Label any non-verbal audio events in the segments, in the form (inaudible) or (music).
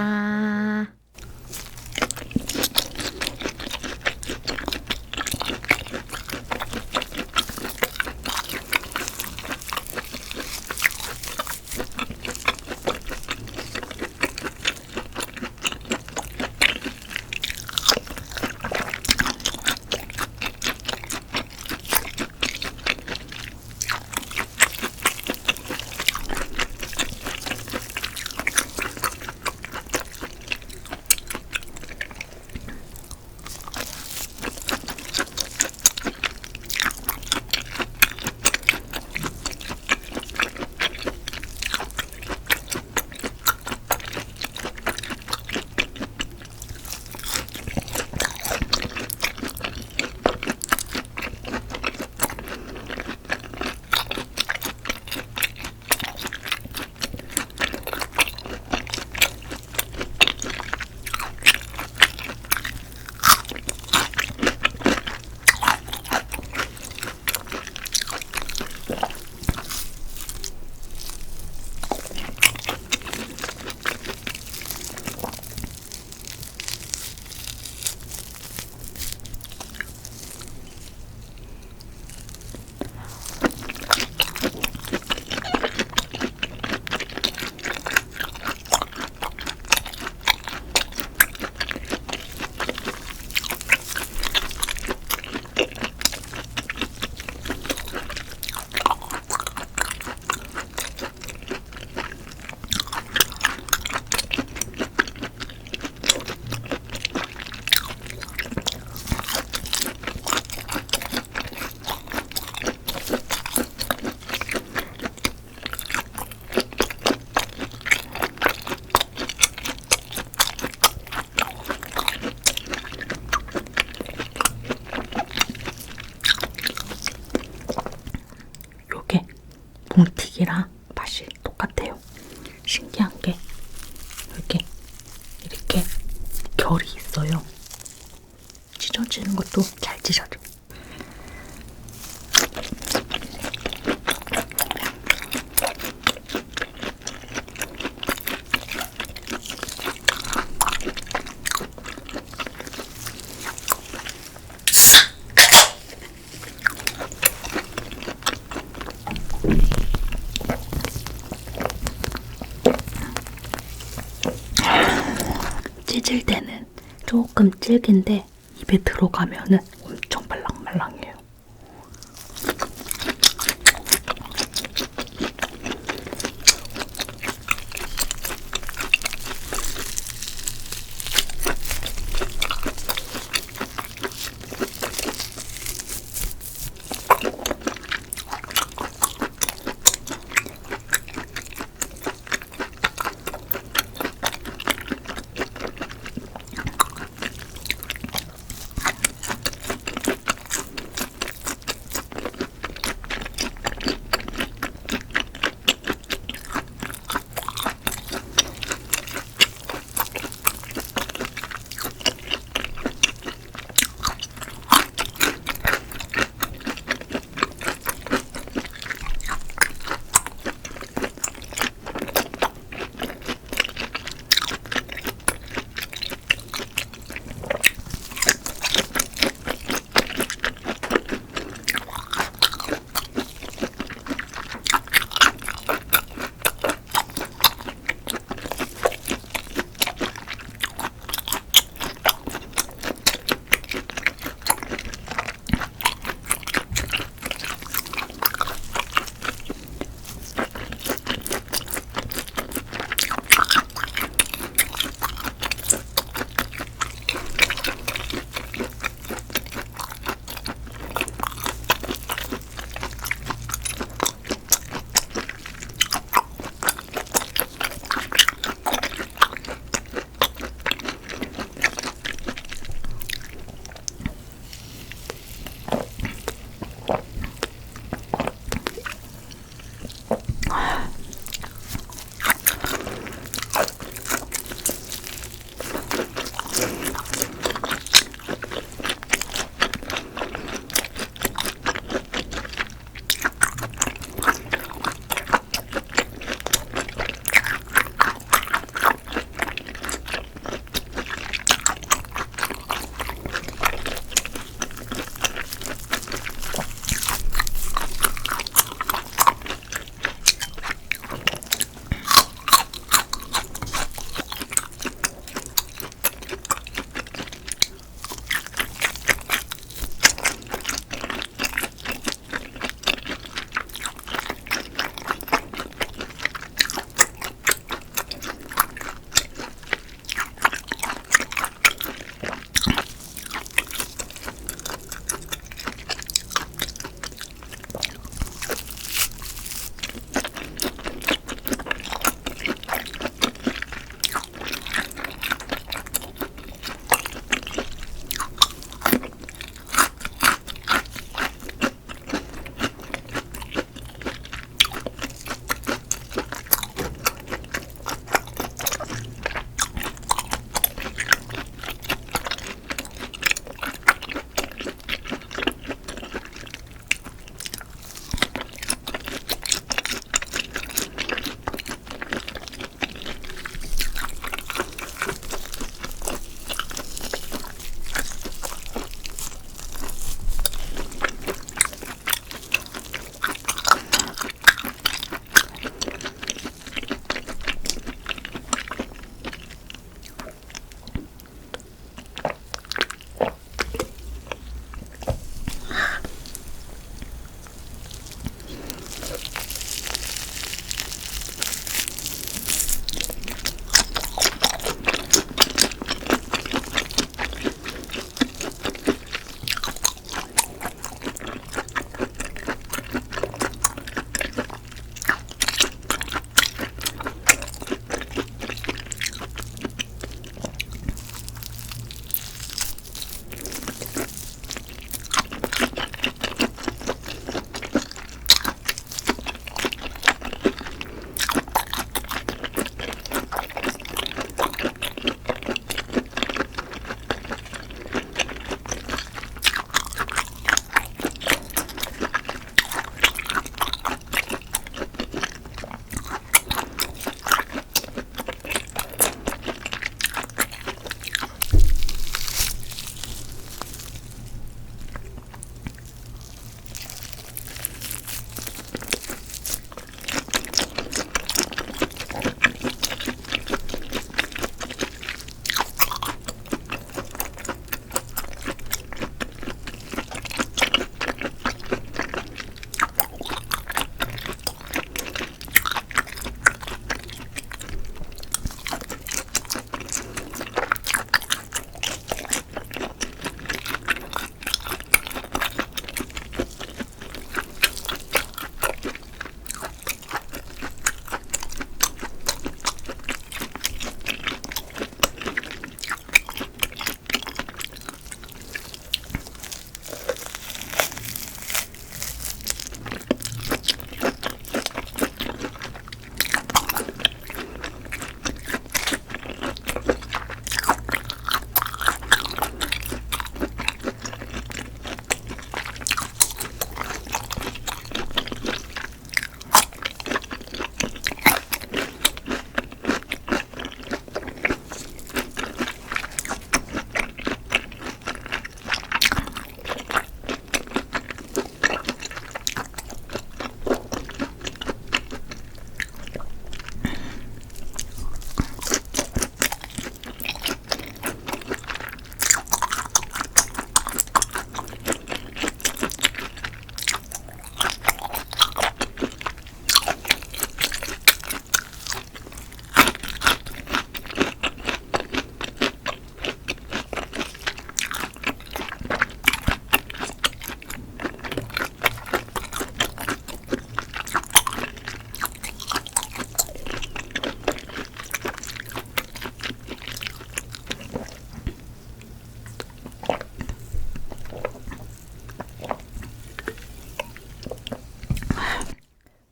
し。 찔 때는 조금 질긴데 입에 들어가면은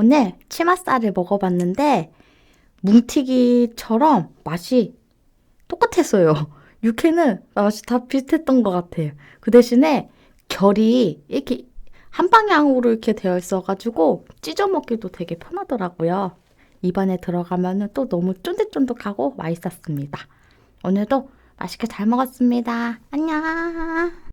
오늘 치맛살을 먹어봤는데 뭉티기처럼 맛이 똑같았어요. (laughs) 육회는 맛이 다 비슷했던 것 같아요. 그 대신에 결이 이렇게 한 방향으로 이렇게 되어 있어가지고 찢어 먹기도 되게 편하더라고요. 입안에 들어가면 또 너무 쫀득쫀득하고 맛있었습니다. 오늘도 맛있게 잘 먹었습니다. 안녕.